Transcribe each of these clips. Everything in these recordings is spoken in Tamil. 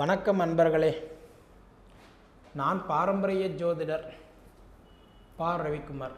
வணக்கம் அன்பர்களே. நான் பாரம்பரிய ஜோதிடர் பா. ரவிக்குமார்.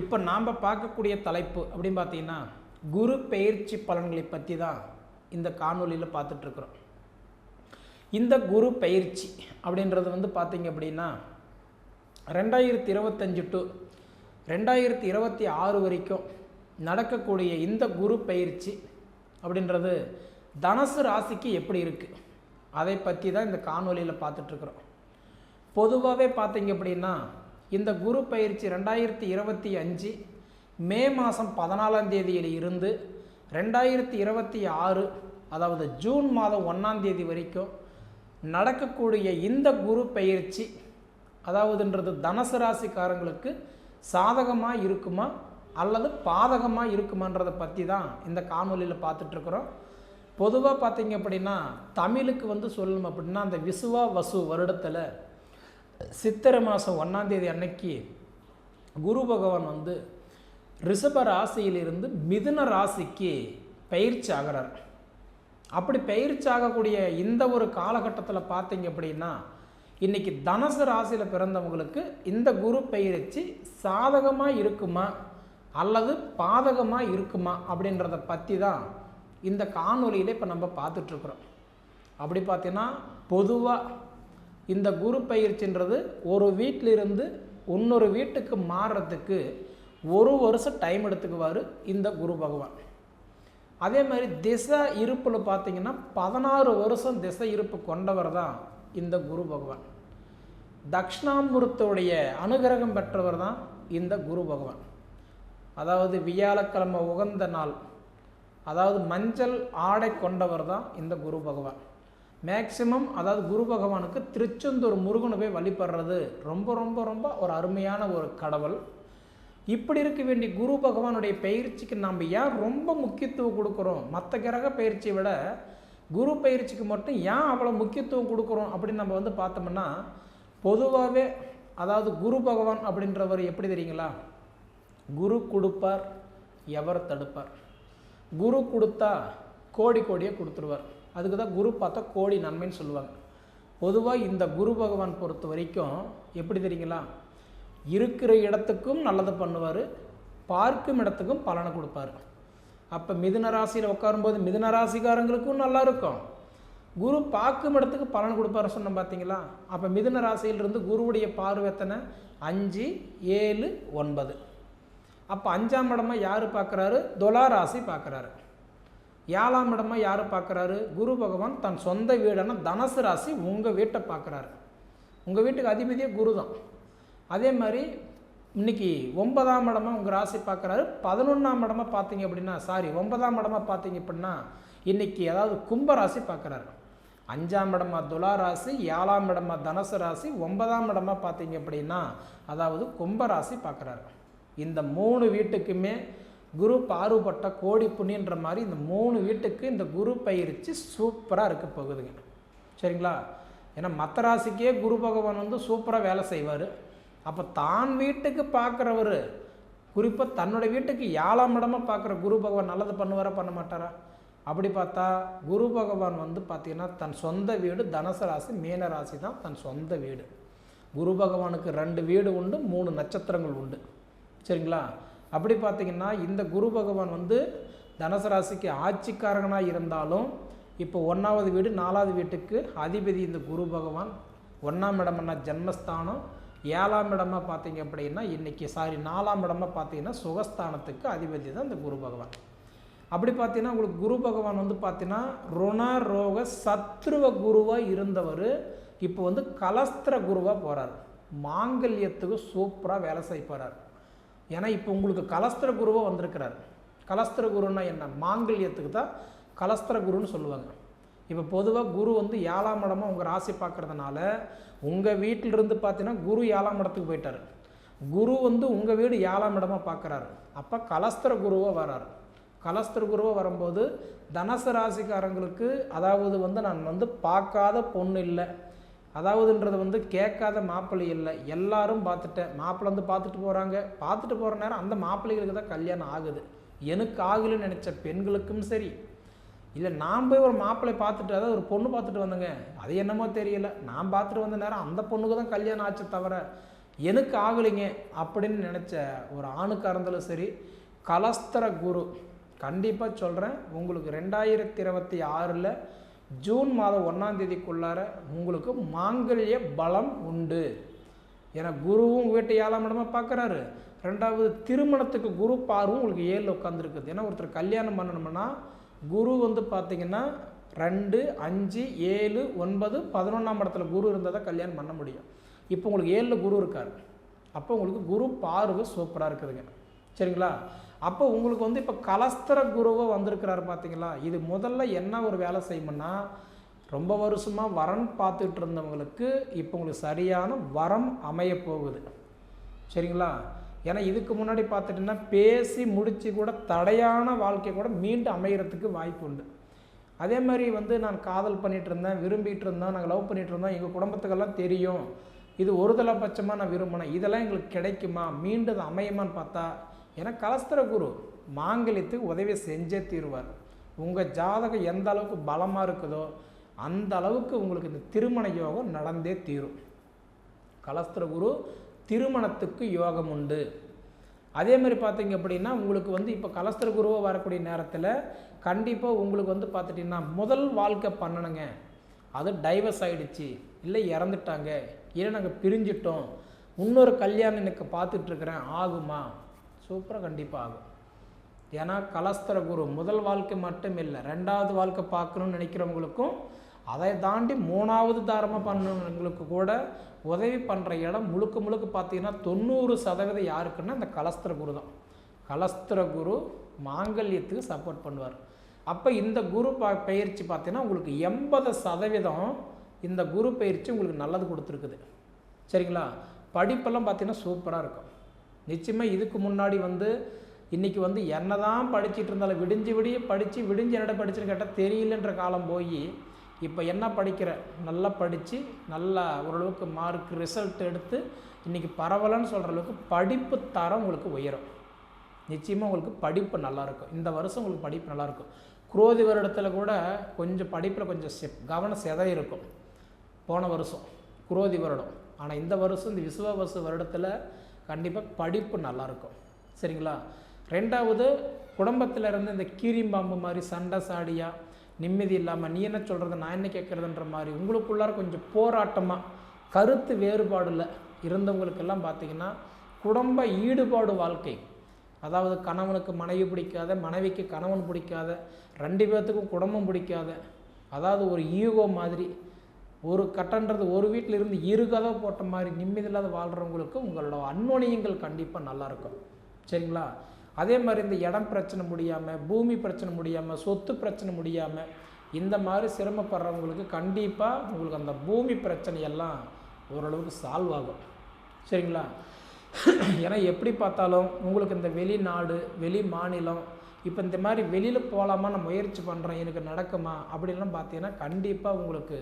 இப்போ நாம் பார்க்கக்கூடிய தலைப்பு அப்படின்னு பார்த்தீங்கன்னா குரு பெயர்ச்சி பலன்களை பற்றி தான் இந்த காணொலியில் பார்த்துட்ருக்குறோம் இந்த குரு பயிற்சி அப்படின்றது வந்து பார்த்தீங்க அப்படின்னா ரெண்டாயிரத்தி இருபத்தஞ்சு டு ரெண்டாயிரத்தி இருபத்தி ஆறு வரைக்கும் நடக்கக்கூடிய இந்த குரு பயிற்சி அப்படின்றது தனுசு ராசிக்கு எப்படி இருக்குது அதை பற்றி தான் இந்த காணொலியில் பார்த்துட்ருக்குறோம். பொதுவாகவே பார்த்தீங்க அப்படின்னா இந்த குரு பயிற்சி ரெண்டாயிரத்தி இருபத்தி அஞ்சு மே மாதம் பதினாலாம் தேதியில் இருந்து ரெண்டாயிரத்தி இருபத்தி ஆறு அதாவது ஜூன் மாதம் ஒன்றாம் தேதி வரைக்கும் நடக்கக்கூடிய இந்த குரு பயிற்சி அதாவதுன்றது தனுசு ராசிக்காரங்களுக்கு சாதகமாக இருக்குமா அல்லது பாதகமாக இருக்குமான்றதை பற்றி தான் இந்த காணொலியில் பார்த்துட்ருக்குறோம். பொதுவாக பார்த்தீங்க அப்படின்னா தமிழுக்கு வந்து சொல்லணும் அப்படின்னா அந்த விசுவா வசு வருடத்தில் சித்திரை மாதம் ஒன்றாந்தேதி அன்னைக்கு குரு பகவான் வந்து ரிஷப ராசியிலிருந்து மிதுன ராசிக்கு பயிற்சி ஆகிறார். அப்படி பயிற்சி ஆகக்கூடிய இந்த ஒரு காலகட்டத்தில் பார்த்தீங்க அப்படின்னா இன்றைக்கி தனுசு ராசியில் பிறந்தவங்களுக்கு இந்த குரு பயிற்சி சாதகமாக இருக்குமா அல்லது பாதகமாக இருக்குமா அப்படின்றத பற்றி தான் இந்த காணொலியில் இப்போ நம்ம பார்த்துட்ருக்குறோம். அப்படி பார்த்தீங்கன்னா பொதுவாக இந்த குரு பயிற்சின்றது ஒரு வீட்டிலிருந்து இன்னொரு வீட்டுக்கு மாறுறதுக்கு ஒரு வருஷம் டைம் எடுத்துக்குவார் இந்த குரு பகவான். அதே மாதிரி திசை இருப்பில் பார்த்தீங்கன்னா பதினாறு வருஷம் திசை இருப்பு கொண்டவர் தான் இந்த குரு பகவான். தக்ஷணாமூர்த்தியுடைய அனுகிரகம் பெற்றவர் தான் இந்த குரு பகவான். அதாவது வியாழக்கிழமை உகந்த நாள் அதாவது மஞ்சள் ஆடை கொண்டவர் தான் இந்த குரு பகவான். மேக்சிமம் அதாவது குரு பகவானுக்கு திருச்செந்தூர் முருகனை போய் வழிபடுறது ரொம்ப ரொம்ப ரொம்ப ஒரு அருமையான ஒரு கடவுள். இப்படி இருக்க வேண்டிய குரு பகவானுடைய பயிற்சிக்கு நாம் ஏன் ரொம்ப முக்கியத்துவம் கொடுக்குறோம்? மற்ற கிரக பயிற்சியை விட குரு பயிற்சிக்கு மட்டும் ஏன் அவ்வளோ முக்கியத்துவம் கொடுக்குறோம் அப்படின்னு நம்ம வந்து பார்த்தோம்னா பொதுவாகவே அதாவது குரு பகவான் அப்படின்றவர் எப்படி தெரியுங்களா? குரு கொடுப்பார் எவர் தடுப்பார். குரு கொடுத்தா கோடி கோடியை கொடுத்துருவார். அதுக்கு தான் குரு பார்த்தா கோடி நன்மைன்னு சொல்லுவாங்க. பொதுவாக இந்த குரு பகவான் பொறுத்த வரைக்கும் எப்படி தெரியுங்களா? இருக்கிற இடத்துக்கும் நல்லது பண்ணுவார் பார்க்கும் இடத்துக்கும் பலனை கொடுப்பார். அப்போ மிதுன ராசியில் உட்காரும்போது மிதுன ராசிக்காரங்களுக்கும் நல்லா இருக்கும். குரு பார்க்கும் இடத்துக்கு பலன் கொடுப்பாரு சொன்னோம் பார்த்தீங்களா அப்போ மிதுன ராசியிலிருந்து குருவுடைய பார்வை எத்தனை? அஞ்சு ஏழு ஒன்பது. அப்போ அஞ்சாம் இடமா யார் பார்க்குறாரு? துலாராசி பார்க்குறாரு. ஏழாம் இடமா யார் பார்க்குறாரு? குரு பகவான் தன் சொந்த வீடான தனசு ராசி உங்கள் வீட்டை பார்க்குறாரு. உங்கள் வீட்டுக்கு அதிபதியே குரு தான் அதே மாதிரி இன்னைக்கு ஒன்பதாம் இடமா உங்கள் ராசி பார்க்குறாரு. பதினொன்றாம் இடமா பார்த்தீங்க அப்படின்னா சாரி ஒன்பதாம் இடமா பார்த்தீங்க அப்படின்னா இன்னைக்கு அதாவது கும்ப ராசி பார்க்குறாரு. அஞ்சாம் இடமா துலா ராசி ஏழாம் இடமா தனுசு ராசி ஒன்பதாம் இடமா பார்த்தீங்க அப்படின்னா அதாவது கும்ப ராசி பார்க்குறாரு. இந்த மூணு வீட்டுக்குமே குரு பாறுபட்ட கோடி புண்ணியன்ற மாதிரி இந்த மூணு வீட்டுக்கு இந்த குரு பயிற்சி சூப்பராக இருக்க போகுதுங்க. சரிங்களா? ஏன்னா மற்ற ராசிக்கே குரு பகவான் வந்து சூப்பராக வேலை செய்வார். அப்போ தான் வீட்டுக்கு பார்க்குறவர் குறிப்பாக தன்னோட வீட்டுக்கு ஏழாம் இடமா பார்க்குற குரு பகவான் நல்லது பண்ணுவாரா பண்ண மாட்டாரா? அப்படி பார்த்தா குரு பகவான் வந்து பார்த்திங்கன்னா தன் சொந்த வீடு தனுசு ராசி மீன ராசி தான் தன் சொந்த வீடு. குரு பகவானுக்கு ரெண்டு வீடு உண்டு மூணு நட்சத்திரங்கள் உண்டு. சரிங்களா? அப்படி பார்த்தீங்கன்னா இந்த குரு பகவான் வந்து தனுசு ராசிக்கு ஆட்சிக்காரகனாக இருந்தாலும் இப்போ ஒன்றாவது வீடு நாலாவது வீட்டுக்கு அதிபதி இந்த குரு பகவான். ஒன்றாம் இடம்னா ஜென்மஸ்தானம் ஏழாம் இடமா பார்த்தீங்க அப்படின்னா இன்றைக்கி சாரி நாலாம் இடமா பார்த்தீங்கன்னா சுகஸ்தானத்துக்கு அதிபதி தான் இந்த குரு பகவான். அப்படி பார்த்தீங்கன்னா உங்களுக்கு குரு பகவான் வந்து பார்த்தீங்கன்னா ருண ரோக சத்ருவ குருவாக இருந்தவர் இப்போ வந்து கலஸ்திர குருவாக போகிறார் மாங்கல்யத்துக்கு சூப்பராக வேலை செய்ய போகிறார் ஏன்னா இப்போ உங்களுக்கு கலஸ்திர குருவாக வந்திருக்கிறார். கலஸ்திர குருன்னா என்ன? மாங்கல்யத்துக்கு தான் கலஸ்திர குருன்னு சொல்லுவாங்க. இப்போ பொதுவாக குரு வந்து ஏழாம் இடமா உங்கள் ராசி பார்க்குறதுனால உங்கள் வீட்டிலிருந்து பார்த்தீங்கன்னா குரு ஏழாம் இடத்துக்கு போயிட்டார். குரு வந்து உங்கள் வீடு ஏழாம் இடமா பார்க்குறாரு அப்போ கலஸ்திர குருவாக வராரு. கலஸ்திர குருவாக வரும்போது தனசு ராசிக்காரங்களுக்கு அதாவது வந்து நான் வந்து பார்க்காத பொண்ணு இல்லை. அதாவதுன்றது வந்து கேட்காத மாப்பிள்ளை இல்லை. எல்லாரும் பார்த்துட்டேன். மாப்பிள்ளை வந்து பார்த்துட்டு போகிறாங்க பார்த்துட்டு போகிற நேரம் அந்த மாப்பிள்ளைகளுக்கு தான் கல்யாணம் ஆகுது. எனக்கு ஆகலைன்னு நினச்ச பெண்களுக்கும் சரி. இல்லை நான் போய் ஒரு மாப்பிள்ளை பார்த்துட்டு அதாவது ஒரு பொண்ணு பார்த்துட்டு வந்தேங்க. அது என்னமோ தெரியல. நான் பார்த்துட்டு வந்த நேரம் அந்த பொண்ணுக்கு தான் கல்யாணம் ஆச்சு தவிர எனக்கு ஆகலைங்க அப்படின்னு நினச்ச ஒரு ஆணுக்காக இருந்தாலும் சரி கலஸ்தர குரு. கண்டிப்பாக சொல்கிறேன் உங்களுக்கு ரெண்டாயிரத்தி இருபத்தி ஆறில் ஜூன் மாதம் ஒன்றாம் தேதிக்குள்ளார உங்களுக்கு மாங்கல்ய பலம் உண்டு. ஏன்னா குருவும் வீட்டை ஏழாம் இடமா பார்க்குறாரு. ரெண்டாவது திருமணத்துக்கு குரு பார்வும் உங்களுக்கு ஏழில் உட்காந்துருக்குது ஏன்னா ஒருத்தர் கல்யாணம் பண்ணணும்னா குரு வந்து பார்த்தீங்கன்னா ரெண்டு அஞ்சு ஏழு ஒன்பது பதினொன்றாம் இடத்துல குரு இருந்தால் தான் கல்யாணம் பண்ண முடியும். இப்போ உங்களுக்கு ஏழில் குரு இருக்கார். அப்போ உங்களுக்கு குரு பார்வை சூப்பராக இருக்குதுங்க. சரிங்களா? அப்போ உங்களுக்கு வந்து இப்போ கலஸ்தர குருவை வந்திருக்கிறாரு பார்த்தீங்களா இது முதல்ல என்ன ஒரு வேலை செய்யும்னா ரொம்ப வருஷமாக வரன் பார்த்துட்டு இருந்தவங்களுக்கு இப்போ உங்களுக்கு சரியான வரம் அமைய போகுது. சரிங்களா? ஏன்னா இதுக்கு முன்னாடி பார்த்துட்டிங்கன்னா பேசி முடித்து கூட தடையான வாழ்க்கை கூட மீண்டும் அமைகிறதுக்கு வாய்ப்பு உண்டு. அதே மாதிரி வந்து நான் காதல் பண்ணிகிட்டு இருந்தேன் விரும்பிகிட்டு இருந்தேன் நாங்கள் லவ் பண்ணிகிட்டு இருந்தோம் எங்கள் குடும்பத்துக்கெல்லாம் தெரியும். இது ஒரு தலைபட்சமாக நான் விரும்பினேன். இதெல்லாம் எங்களுக்கு கிடைக்குமா? மீண்டும் அமையுமான்னு பார்த்தா ஏன்னா கலஸ்தர குரு மாங்கல்யத்துக்கு உதவி செஞ்சே தீருவார். உங்கள் ஜாதகம் எந்த அளவுக்கு பலமாக இருக்குதோ அந்த அளவுக்கு உங்களுக்கு இந்த திருமண யோகம் நடந்தே தீரும். கலஸ்திர குரு திருமணத்துக்கு யோகம் உண்டு. அதே மாதிரி பார்த்தீங்க அப்படின்னா உங்களுக்கு வந்து இப்போ கலஸ்திர குருவை வரக்கூடிய நேரத்தில் கண்டிப்பாக உங்களுக்கு வந்து பார்த்துட்டிங்கன்னா முதல் வாழ்க்கை பண்ணணுங்க. அது டைவர்ஸ் ஆகிடுச்சு இல்லை இறந்துட்டாங்க இல்லை நாங்கள் பிரிஞ்சிட்டோம் இன்னொரு கல்யாணம் எனக்கு பார்த்துட்ருக்குறேன் ஆகுமா? சூப்பராக கண்டிப்பாக ஆகும். ஏன்னா கலஸ்தர குரு முதல் வாழ்க்கை மட்டும் இல்லை ரெண்டாவது வாழ்க்கை பார்க்கணும்னு நினைக்கிறவங்களுக்கும் அதை தாண்டி மூணாவது தாரமாக பண்ணவங்களுக்கு கூட உதவி பண்ணுற இடம் முழுக்க முழுக்க பார்த்தீங்கன்னா தொண்ணூறு சதவீதம் யாருக்குன்னா இந்த கலஸ்திர குரு தான். கலஸ்திர குரு மாங்கல்யத்துக்கு சப்போர்ட் பண்ணுவார். அப்போ இந்த குரு ப பயிற்சி பார்த்தீங்கன்னா உங்களுக்கு எண்பது சதவீதம் இந்த குரு பயிற்சி உங்களுக்கு நல்லது கொடுத்துருக்குது. சரிங்களா? படிப்பெல்லாம் பார்த்தீங்கன்னா சூப்பராக இருக்கும். நிச்சயமாக இதுக்கு முன்னாடி வந்து இன்றைக்கி வந்து என்ன தான் படிச்சுட்டு இருந்தாலும் விடிஞ்சு விடிய படித்து விடிஞ்சு என்னடா படிச்சுன்னு கேட்டால் தெரியலன்ற காலம் போய் இப்போ என்ன படிக்கிற? நல்லா படித்து நல்லா ஓரளவுக்கு மார்க் ரிசல்ட் எடுத்து இன்றைக்கி பரவலன்னு சொல்கிற அளவுக்கு படிப்பு தரம் உங்களுக்கு உயரும். நிச்சயமாக உங்களுக்கு படிப்பு நல்லாயிருக்கும் இந்த வருஷம் உங்களுக்கு படிப்பு நல்லாயிருக்கும் குரோதி வருடத்தில் கூட கொஞ்சம் படிப்பில் கொஞ்சம் செ கவனம் செதை இருக்கும். போன வருஷம் குரோதி வருடம். ஆனால் இந்த வருஷம் இந்த விசுவாவசு வருடத்தில் கண்டிப்பாக படிப்பு நல்லாயிருக்கும் சரிங்களா? ரெண்டாவது குடும்பத்தில் இருந்து இந்த கீரிம்பாம்பு மாதிரி சண்டை சாடியாக நிம்மதி இல்லாமல் நீ என்ன சொல்கிறது நான் என்ன கேட்குறதுன்ற மாதிரி உங்களுக்குள்ளார கொஞ்சம் போராட்டமாக கருத்து வேறுபாடில் இருந்தவங்களுக்கெல்லாம் பார்த்தீங்கன்னா குடும்ப ஈடுபாடு வாழ்க்கை. அதாவது கணவனுக்கு மனைவி பிடிக்காத மனைவிக்கு கணவன் பிடிக்காத ரெண்டு பேர்த்துக்கும் குடும்பம் பிடிக்காத அதாவது ஒரு ஈகோ மாதிரி ஒரு கட்டன்றது ஒரு வீட்டில் இருந்து இரு கதை போட்ட மாதிரி நிம்மதி இல்லாத வாழ்கிறவங்களுக்கு உங்களோட அன்னோனியங்கள் கண்டிப்பாக நல்லாயிருக்கும் சரிங்களா? அதே மாதிரி இந்த இடம் பிரச்சனை முடியாமல் பூமி பிரச்சனை முடியாமல் சொத்து பிரச்சனை முடியாமல் இந்த மாதிரி சிரமப்படுறவங்களுக்கு கண்டிப்பாக உங்களுக்கு அந்த பூமி பிரச்சனையெல்லாம் ஓரளவுக்கு சால்வ் ஆகும். சரிங்களா? ஏன்னா எப்படி பார்த்தாலும் உங்களுக்கு இந்த வெளிநாடு வெளி மாநிலம் இப்போ இந்த மாதிரி வெளியில் போகலாமா நான் முயற்சி பண்ணுறேன் எனக்கு நடக்குமா அப்படின்லாம் பார்த்தீங்கன்னா கண்டிப்பாக உங்களுக்கு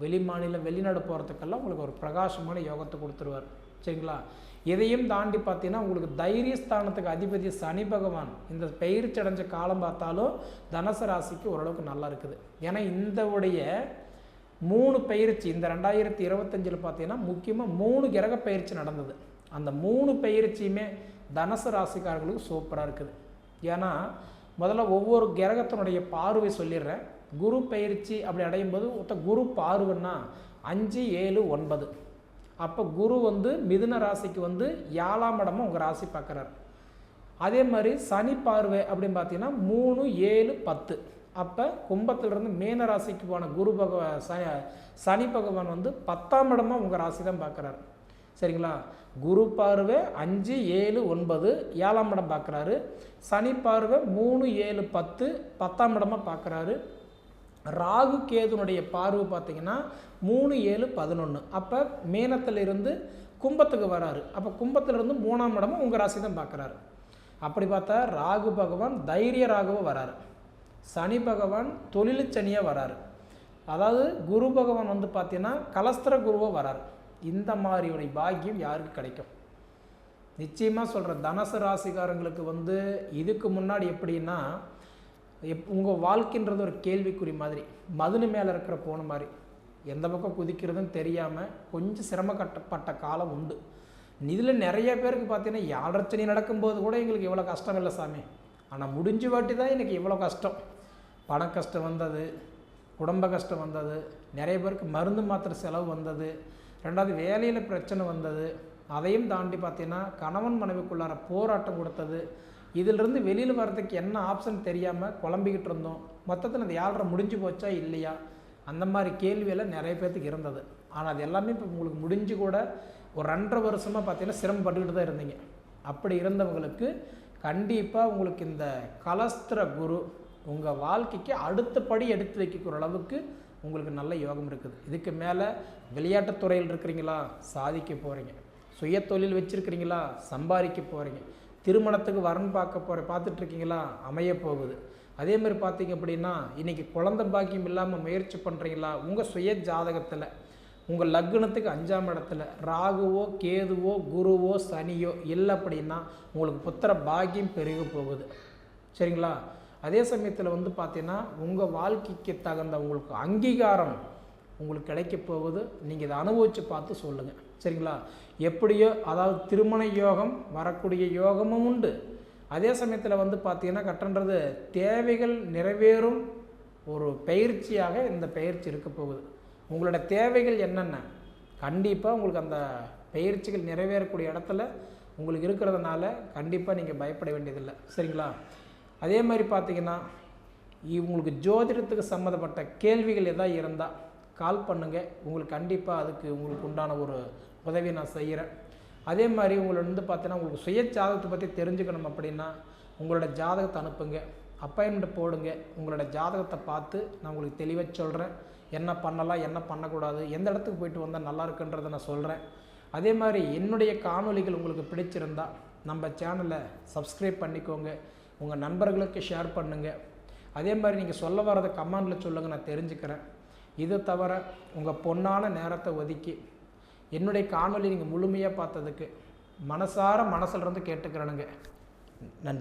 வெளி மாநிலம் வெளிநாடு போகிறதுக்கெல்லாம் உங்களுக்கு ஒரு பிரகாசமான யோகத்தை கொடுத்துருவார். சரிங்களா? இதையும் தாண்டி பார்த்தீங்கன்னா உங்களுக்கு தைரியஸ்தானத்துக்கு அதிபதி சனி பகவான் இந்த பயிற்சி அடைஞ்ச காலம் பார்த்தாலும் தனுசு ராசிக்கு ஓரளவுக்கு நல்லா இருக்குது. ஏன்னா இந்த உடைய மூணு பயிற்சி இந்த ரெண்டாயிரத்தி இருபத்தஞ்சில் பார்த்தீங்கன்னா முக்கியமாக மூணு கிரக பயிற்சி நடந்தது. அந்த மூணு பயிற்சியுமே தனுசு ராசிக்காரர்களுக்கு சூப்பராக இருக்குது. ஏன்னா முதல்ல ஒவ்வொரு கிரகத்தினுடைய பார்வை சொல்லிடுறேன். குரு பயிற்சி அப்படி அடையும் போது ஒருத்த குரு பார்வைன்னா அஞ்சு ஏழு ஒன்பது. அப்போ குரு வந்து மிதுன ராசிக்கு வந்து ஏழாம் இடமும் உங்கள் ராசி பார்க்குறாரு. அதே மாதிரி சனி பார்வை அப்படின்னு பார்த்தீங்கன்னா மூணு ஏழு பத்து. அப்போ கும்பத்திலிருந்து மீன ராசிக்கு போன குரு பகவ சனி பகவான் வந்து பத்தாம் இடமா உங்கள் ராசி தான் பார்க்குறாரு. சரிங்களா? குரு பார்வை அஞ்சு ஏழு ஒன்பது ஏழாம் இடம் பார்க்குறாரு. சனி பார்வை மூணு ஏழு பத்து பத்தாம் இடமா பார்க்குறாரு. ராகு கேதுனுடைய பார்வை பார்த்தீங்கன்னா மூணு ஏழு பதினொன்று அப்போ மேனத்திலிருந்து கும்பத்துக்கு வராரு. அப்போ கும்பத்திலிருந்து மூணாம் இடமும் உங்கள் ராசி தான் பார்க்குறாரு. அப்படி பார்த்தா ராகு பகவான் தைரிய ராகுவை வராரு. சனி பகவான் தொழிலுச்சனியாக வராரு. அதாவது குரு பகவான் வந்து பார்த்தீங்கன்னா கலஸ்திர குருவை வராரு. இந்த மாதிரியுடைய பாக்கியம் யாருக்கு கிடைக்கும்? நிச்சயமாக சொல்கிற தனசு ராசிக்காரங்களுக்கு வந்து இதுக்கு முன்னாடி எப்படின்னா எப் உங்கள் வாழ்க்கைன்றது ஒரு கேள்விக்குறி மாதிரி. மதுனு மேலே இருக்கிற போன மாதிரி. எந்த பக்கம் குதிக்கிறதுன்னு தெரியாமல் கொஞ்சம் சிரம கட்டப்பட்ட காலம் உண்டு. இதில் நிறைய பேருக்கு பார்த்தீங்கன்னா யாழ்ரச்சனை நடக்கும்போது கூட எங்களுக்கு இவ்வளோ கஷ்டம் இல்லை சாமி. ஆனால் முடிஞ்ச வாட்டி தான் எனக்கு இவ்வளோ கஷ்டம். பண கஷ்டம் வந்தது குடும்ப கஷ்டம் வந்தது நிறைய பேருக்கு மருந்து மாத்திரை செலவு வந்தது ரெண்டாவது வேலையில் பிரச்சனை வந்தது. அதையும் தாண்டி பார்த்தீங்கன்னா கணவன் மனைவிக்குள்ளார போராட்டம் கொடுத்தது இதிலிருந்து வெளியில் வர்றதுக்கு என்ன ஆப்ஷன் தெரியாமல் குழம்பிக்கிட்டு இருந்தோம். மொத்தத்தில் அந்த ஏழரை முடிஞ்சு போச்சா இல்லையா? அந்த மாதிரி கேள்வியெல்லாம் நிறைய பேர்த்துக்கு இருந்தது. ஆனால் அது எல்லாமே இப்போ உங்களுக்கு முடிஞ்சு கூட ஒரு ரெண்டரை வருஷமாக பார்த்தீங்கன்னா சிரமப்பட்டுக்கிட்டு தான் இருந்தீங்க. அப்படி இருந்தவங்களுக்கு கண்டிப்பாக உங்களுக்கு இந்த கலஸ்திர குரு உங்கள் வாழ்க்கைக்கு அடுத்த படி எடுத்து வைக்கிற அளவுக்கு உங்களுக்கு நல்ல யோகம் இருக்குது. இதுக்கு மேலே விளையாட்டுத்துறையில் இருக்கிறீங்களா? சாதிக்க போகிறீங்க சுய தொழில் வச்சுருக்கிறீங்களா? சம்பாதிக்க போகிறீங்க திருமணத்துக்கு வரன் பார்க்க போகிற பார்த்துட்ருக்கீங்களா? அமைய போகுது. அதே மாதிரி பார்த்தீங்க அப்படின்னா இன்றைக்கி குழந்தை பாக்கியம் இல்லாமல் முயற்சி பண்ணுறீங்களா உங்கள் சுய ஜாதகத்தில் உங்கள் லக்னத்துக்கு அஞ்சாம் இடத்துல ராகுவோ கேதுவோ குருவோ சனியோ இல்லை அப்படின்னா உங்களுக்கு புத்திர பாக்கியம் பெருக போகுது. சரிங்களா? அதே சமயத்தில் வந்து பார்த்தீங்கன்னா உங்கள் வாழ்க்கைக்கு தகுந்த உங்களுக்கு அங்கீகாரம் உங்களுக்கு கிடைக்க போகுது. நீங்கள் இதை அனுபவித்து பார்த்து சொல்லுங்கள் சரிங்களா? எப்படியோ அதாவது திருமண யோகம் வரக்கூடிய யோகமும் உண்டு. அதே சமயத்தில் வந்து பார்த்தீங்கன்னா கட்டன்றது தேவைகள் நிறைவேறும் ஒரு பயிற்சியாக இந்த பயிற்சி இருக்க போகுது. உங்களோட தேவைகள் என்னென்ன? கண்டிப்பாக உங்களுக்கு அந்த பயிற்சிகள் நிறைவேறக்கூடிய இடத்துல உங்களுக்கு இருக்கிறதுனால கண்டிப்பாக நீங்கள் பயப்பட வேண்டியதில்லை. சரிங்களா? அதே மாதிரி பார்த்தீங்கன்னா உங்களுக்கு ஜோதிடத்துக்கு சம்மந்தப்பட்ட கேள்விகள் எதாவது இருந்தால் கால் பண்ணுங்கள் உங்களுக்கு கண்டிப்பாக அதுக்கு உங்களுக்கு உண்டான ஒரு உதவி நான் செய்கிறேன் அதே மாதிரி உங்களை வந்து பார்த்தீங்கன்னா உங்களுக்கு சுய ஜாதகத்தை பற்றி தெரிஞ்சுக்கணும் அப்படின்னா உங்களோட ஜாதகத்தை அனுப்புங்க. அப்பாயின்மெண்ட் போடுங்க. உங்களோட ஜாதகத்தை பார்த்து நான் உங்களுக்கு தெளிவாக சொல்கிறேன் என்ன பண்ணலாம் என்ன பண்ணக்கூடாது எந்த இடத்துக்கு போயிட்டு வந்தால் நல்லா இருக்குன்றதை நான் சொல்கிறேன் அதே மாதிரி என்னுடைய காணொளிகள் உங்களுக்கு பிடிச்சிருந்தா நம்ம சேனலை சப்ஸ்கிரைப் பண்ணிக்கோங்க. உங்கள் நண்பர்களுக்கு ஷேர் பண்ணுங்கள் அதே மாதிரி நீங்கள் சொல்ல வரதை கமெண்டில் சொல்லுங்கள் நான் தெரிஞ்சுக்கிறேன். இது தவிர உங்கள் பொன்னான நேரத்தை ஒதுக்கி என்னுடைய காணொலி நீங்கள் முழுமையாக பார்த்ததுக்கு மனசார மனசிலிருந்து கேட்டுக்கிறனுங்க கேட்டுக்கிறேனுங்க. நன்றி.